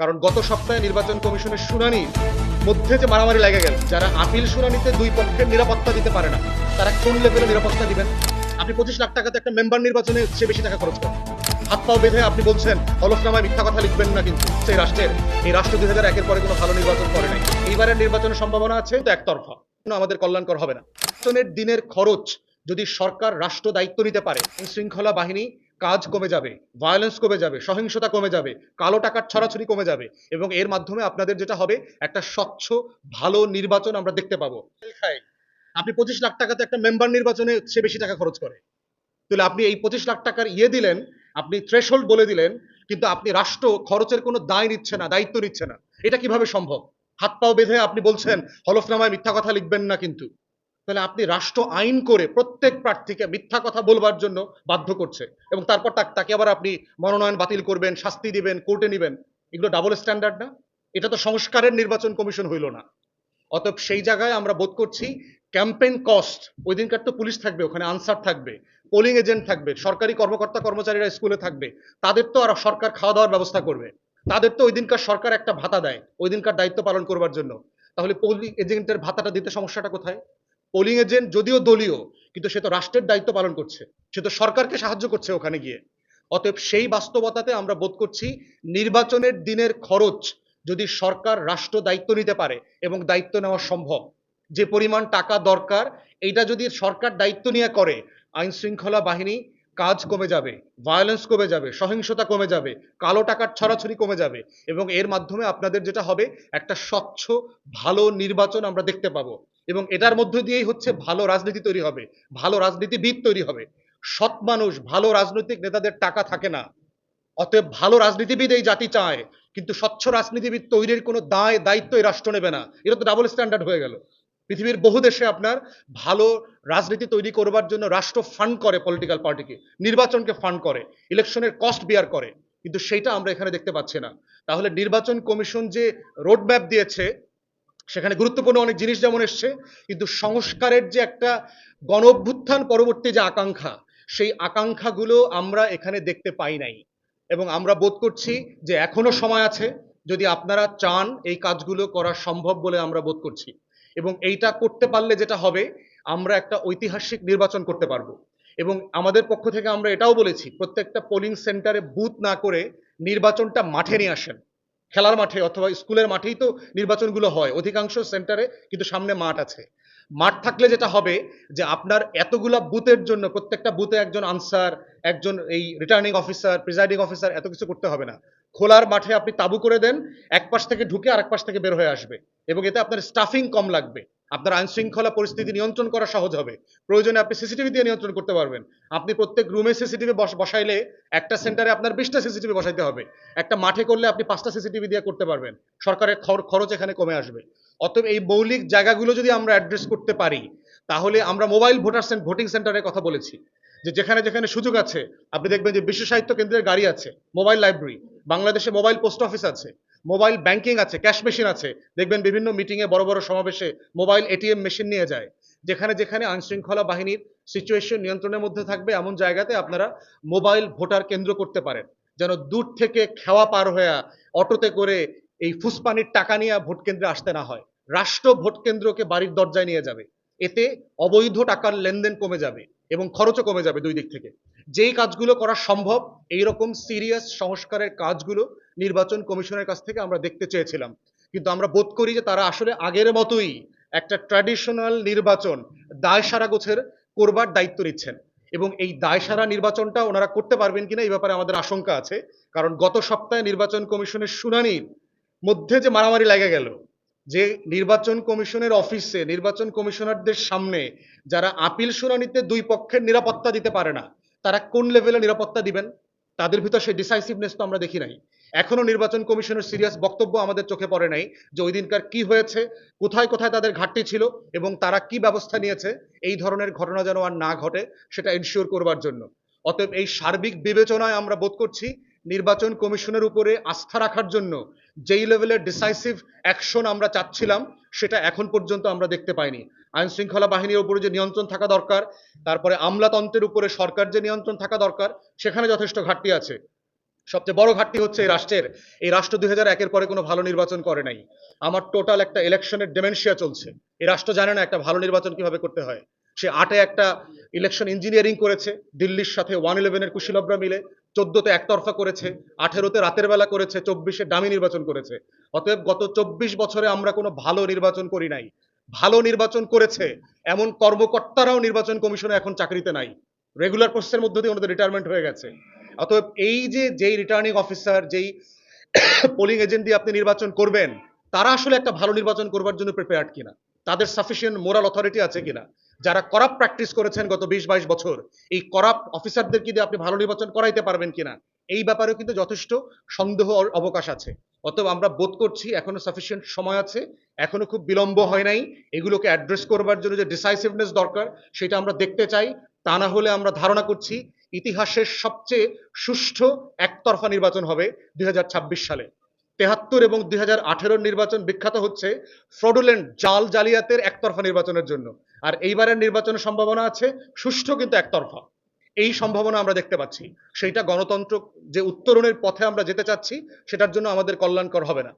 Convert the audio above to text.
কারণ গত সপ্তাহে নির্বাচন কমিশনের শুনানি মধ্যে যে মারামারি লেগে গেল, যারা আপিল শুনানিতে দুই পক্ষের নিরাপত্তা দিতে পারে না, তারা কোন লেভেলে নিরাপত্তা দিবেন? আপনি পঁচিশ লাখ টাকাতে একটা মেম্বার নির্বাচনে সে বেশি টাকা খরচ করেন। হাত পাও বেঁধে আপনি বলছেন হলফনামায় মিথ্যা কথা লিখবেন না কিন্তু। সেই রাষ্ট্রের, এই রাষ্ট্র দুই হাজার একের পরে কোনো ভালো নির্বাচন করে নাই। এইবারের নির্বাচনের সম্ভাবনা আছে, তো একতরফা। আমাদের কল্যাণকর হবে না। নির্বাচনের দিনের খরচ যদি সরকার রাষ্ট্র দায়িত্ব নিতে পারে শৃঙ্খলা বাহিনী কাজ কমে যাবে ভায়োলেন্স কমে যাবে, সহিংসতা কমে যাবে, কালো টাকার ছড়াছড়ি কমে যাবে এবং এর মাধ্যমে আপনাদের যেটা হবে, একটা স্বচ্ছ, ভালো নির্বাচন আমরা দেখতে পাবো। আপনি পঁচিশ লাখ টাকাতে একটা মেম্বার নির্বাচনে সে বেশি টাকা খরচ করে। তাহলে আপনি এই পঁচিশ লাখ টাকার ইয়ে দিলেন, আপনি থ্রেশহোল্ড বলে দিলেন, কিন্তু আপনি রাষ্ট্র খরচের কোনো দায় নিচ্ছে না, দায়িত্ব নিচ্ছে না। এটা কীভাবে সম্ভব? হাত পাও বেঁধে আপনি বলছেন, হলফনামায় মিথ্যা কথা লিখবেন না কিন্তু। তাহলে আপনি রাষ্ট্র আইন করে প্রত্যেক প্রার্থীকে মিথ্যা কথা বলবার জন্য বাধ্য করছে এবং তারপর তাকে আবার আপনি মনোনয়ন বাতিল করবেন, শাস্তি দিবেন, কোর্টে নিবেন। এগুলো ডাবল স্ট্যান্ডার্ড না? এটা তো সংস্কারের নির্বাচন কমিশন হইল না। অতএব সেই জায়গায় আমরা বোধ করছি ক্যাম্পেইন কস্ট ওই দিনকার তো পুলিশ থাকবে, ওখানে আনসার থাকবে পোলিং এজেন্ট থাকবে, সরকারি কর্মকর্তা কর্মচারীরা স্কুলে থাকবে, তাদের তো আর সরকার খাওয়া দাওয়ার ব্যবস্থা করবে। তাদের তো ওই দিনকার সরকার একটা ভাতা দেয় ওই দিনকার দায়িত্ব পালন করবার জন্য। তাহলে পোলিং এজেন্টের ভাতাটা দিতে সমস্যাটা কোথায়? পোলিং এজেন্ট যদিও দলীয়, কিন্তু সে তো রাষ্ট্রের দায়িত্ব পালন করছে। সে তো সরকারকে সাহায্য করছে ওখানে গিয়ে। অতএব সেই বাস্তবতাতে আমরা বোধ করছি নির্বাচনের দিনের খরচ যদি সরকার রাষ্ট্র দায়িত্ব নিতে পারে এবং দায়িত্ব নেওয়া সম্ভব, যে পরিমাণ টাকা দরকার, এইটা যদি সরকার দায়িত্ব নিয়ে করে আইন শৃঙ্খলা বাহিনী কাজ কমে যাবে ভায়োলেন্স কমে যাবে, সহিংসতা কমে যাবে, কালো টাকার ছড়াছড়ি কমে যাবে, এবং এর মাধ্যমে আপনাদের যেটা হবে, একটা স্বচ্ছ, ভালো নির্বাচন আমরা দেখতে পাবো। এবং এটার মধ্য দিয়েই হচ্ছে ভালো রাজনীতি তৈরি হবে, ভালো রাজনীতিবিদ তৈরি হবে। সৎ মানুষ, ভালো রাজনৈতিক নেতাদের টাকা থাকে না। অতএব ভালো রাজনীতিবিদ এই জাতি চায়, কিন্তু স্বচ্ছ রাজনীতিবিদ তৈরির কোনো দায়, দায়িত্ব এই রাষ্ট্র নেবে না। এটা তো ডাবল স্ট্যান্ডার্ড হয়ে গেল। পৃথিবীর বহু দেশে আপনার ভালো রাজনীতি তৈরি করবার জন্য রাষ্ট্র ফান্ড করে পলিটিক্যাল পার্টিকে নির্বাচনকে ফান্ড করে ইলেকশনের কস্ট বিয়ার করে, কিন্তু সেইটা আমরা এখানে দেখতে পাচ্ছি না। তাহলে নির্বাচন কমিশন যে রোড ম্যাপ দিয়েছে সেখানে গুরুত্বপূর্ণ অনেক জিনিস যেমন এসছে, কিন্তু সংস্কারের যে একটা গণ অভ্যুত্থান পরবর্তী যে আকাঙ্ক্ষা, সেই আকাঙ্ক্ষাগুলো আমরা এখানে দেখতে পাই নাই। এবং আমরা বোধ করছি যে এখনও সময় আছে যদি আপনারা চান এই কাজগুলো করা সম্ভব বলে আমরা বোধ করছি। এবং এইটা করতে পারলে যেটা হবে, আমরা একটা ঐতিহাসিক নির্বাচন করতে পারব। এবং আমাদের পক্ষ থেকে আমরা এটাও বলেছি, প্রত্যেকটা পোলিং সেন্টারে বুথ না করে নির্বাচনটা মাঠে নিয়ে আসেন। খেলার মাঠে অথবা স্কুলের মাঠেই তো নির্বাচনগুলো হয়। অধিকাংশ সেন্টারে কিন্তু সামনে মাঠ আছে। মাঠ থাকলে যেটা হবে যে আপনার এতগুলা বুথের জন্য, প্রত্যেকটা বুথে একজন আনসার, একজন এই রিটার্নিং অফিসার প্রিজাইডিং অফিসার এত কিছু করতে হবে না। খোলার মাঠে আপনি তাবু করে দেন এক পাশ থেকে ঢুকে আরেক পাশ থেকে বের হয়ে আসবে এবং এতে আপনার স্টাফিং কম লাগবে। আপনার আইন শৃঙ্খলা পরিস্থিতি নিয়ন্ত্রণ করা সহজ হবে। প্রয়োজনে আপনি সিসিটিভি দিয়ে নিয়ন্ত্রণ করতে পারবেন। আপনি প্রত্যেক রুমে সিসিটিভি বসাইলে একটা সেন্টারে আপনার বিশটা সিসিটিভি বসাইতে হবে। একটা মাঠে করলে আপনি পাঁচটা সিসিটিভি দিয়ে করতে পারবেন। সরকারের খর- খরচ এখানে কমে আসবে। অতএব এই মৌলিক জায়গাগুলো যদি আমরা অ্যাড্রেস করতে পারি, তাহলে আমরা মোবাইল ভোটার সেন্ট ভোটিং সেন্টারের কথা বলেছি। যে যেখানে যেখানে সুযোগ আছে, আপনি দেখবেন যে বিশ্ব সাহিত্য কেন্দ্রের গাড়ি আছে মোবাইল লাইব্রেরি বাংলাদেশে মোবাইল পোস্ট অফিস আছে। মোবাইল ব্যাংকিং আছে, ক্যাশ মেশিন আছে। দেখবেন বিভিন্ন মিটিংয়ে বড় বড় সমাবেশে মোবাইল এটিএম মেশিন নিয়ে যায়। যেখানে যেখানে আইন শৃঙ্খলা বাহিনীর সিচুয়েশন নিয়ন্ত্রণের মধ্যে থাকবে, এমন জায়গাতে আপনারা মোবাইল ভোটার কেন্দ্র করতে পারেন। যেন দূর থেকে খেওয়া পার হয়ে অটোতে করে এই ফুসপানির টাকা নিয়ে ভোট কেন্দ্রে আসতে না হয়। রাষ্ট্র ভোট কেন্দ্রকে বাড়ির দরজায় নিয়ে যাবে। এতে অবৈধ টাকার লেনদেন কমে যাবে এবং খরচও কমে যাবে দুই দিক থেকে। যেই কাজগুলো করা সম্ভব এই রকম সিরিয়াস সংস্কারের কাজগুলো নির্বাচন কমিশনের কাছ থেকে আমরা দেখতে চেয়েছিলাম। কিন্তু আমরা বোধ করি যে তারা আসলে আগের মতোই একটা ট্র্যাডিশনাল নির্বাচন দায় সারা গোছের করবার দায়িত্ব নিচ্ছেন। এবং এই দায় সারা নির্বাচনটা ওনারা করতে পারবেন কিনা এই ব্যাপারে আমাদের আশঙ্কা আছে। কারণ গত সপ্তাহে নির্বাচন কমিশনের শুনানির মধ্যে যে মারামারি লেগে গেল, যে নির্বাচন কমিশনের অফিসে, নির্বাচন কমিশনারদের সামনে যারা আপিল শুনানিতে দুই পক্ষের নিরাপত্তা দিতে পারে না তারা কোন লেভেলে নিরাপত্তা দিবেন, তাদের ভিতর সেই ডিসাইসিভনেস তো আমরা দেখি নাই। এখনও নির্বাচন কমিশনের সিরিয়াস বক্তব্য আমাদের চোখে পড়ে নাই যে ওই দিনকার কি হয়েছে, কোথায় কোথায় তাদের ঘাটতি ছিল এবং তারা কি ব্যবস্থা নিয়েছে, এই ধরনের ঘটনা যেন আর না ঘটে, সেটা এনশিওর করবার জন্য। অতএব এই সার্বিক বিবেচনায় আমরা বোধ করছি নির্বাচন কমিশনের উপরে আস্থা রাখার জন্য যেই লেভেলের ডিসাইসিভ অ্যাকশন আমরা চাচ্ছিলাম, সেটা এখন পর্যন্ত আমরা দেখতে পাইনি। আইন শৃঙ্খলা বাহিনীর উপরে যে নিয়ন্ত্রণ থাকা দরকার, তারপরে আমলাতন্ত্রের উপরে সরকার যে নিয়ন্ত্রণ থাকা দরকার, সেখানে যথেষ্ট ঘাটতি আছে। সবচেয়ে বড় ঘাটতি হচ্ছে এই রাষ্ট্রের। এই রাষ্ট্র দুই হাজার একের পরে কোনো ভালো নির্বাচন করে নাই। আমার টোটাল একটা ইলেকশনের ডেমেনশিয়া চলছে। এই রাষ্ট্র জানে না একটা ভালো নির্বাচন কীভাবে করতে হয়। সে আটে একটা ইলেকশন ইঞ্জিনিয়ারিং করেছে, দিল্লির সাথে ওয়ান ইলেভেনের কুশীলবরা মিলে, চোদ্দতে একতরফা করেছে, আঠেরোতে রাতের বেলা করেছে, চব্বিশে দামি নির্বাচন করেছে। অতএব গত চব্বিশ বছরে আমরা কোনো ভালো নির্বাচন করি নাই। ভালো নির্বাচন করেছে, এমন কর্মকর্তারাও নির্বাচন কমিশনে এখন চাকরিতে নাই। রেগুলার প্রসেসের মধ্য দিয়ে ওনাদের রিটায়ারমেন্ট হয়ে গেছে। অতএব এই যে, যেই রিটার্নিং অফিসার যেই পোলিং এজেন্ট দিয়ে আপনি নির্বাচন করবেন, তারা আসলে একটা ভালো নির্বাচন করবার জন্য প্রিপেয়ার্ড কিনা? তাদের সাফিসিয়েন্ট মোরাল অথরিটি আছে কিনা? যারা করাপ প্র্যাকটিস করেছেন গত বিশ বাইশ বছর, এই করাপ অফিসারদের কি দিয়ে আপনি ভালো নির্বাচন করাইতে পারবেন কিনা? এই ব্যাপারেও কিন্তু যথেষ্ট সন্দেহ অবকাশ আছে। অতএব আমরা বোধ করছি এখনও সাফিসিয়েন্ট সময় আছে, এখনও খুব বিলম্ব হয় নাই, এগুলোকে অ্যাড্রেস করবার জন্য যে ডিসাইসিভনেস দরকার, সেটা আমরা দেখতে চাই, তা না হলে আমরা ধারণা করছি ইতিহাসের সবচেয়ে সুষ্ঠু একতরফা নির্বাচন হবে দুই হাজার ছাব্বিশ সালে। তেহাত্তর এবং দুই হাজার আঠেরো নির্বাচন বিখ্যাত হচ্ছে ফ্রডুলেন্ট জাল জালিয়াতের একতরফা নির্বাচনের জন্য। আর এইবারের নির্বাচনের সম্ভাবনা আছে সুষ্ঠু কিন্তু একতরফা। এই সম্ভাবনা আমরা দেখতে পাচ্ছি। সেইটা গণতন্ত্র যে উত্তরণের পথে আমরা যেতে চাচ্ছি, সেটার জন্য আমাদের কল্যাণকর হবে না।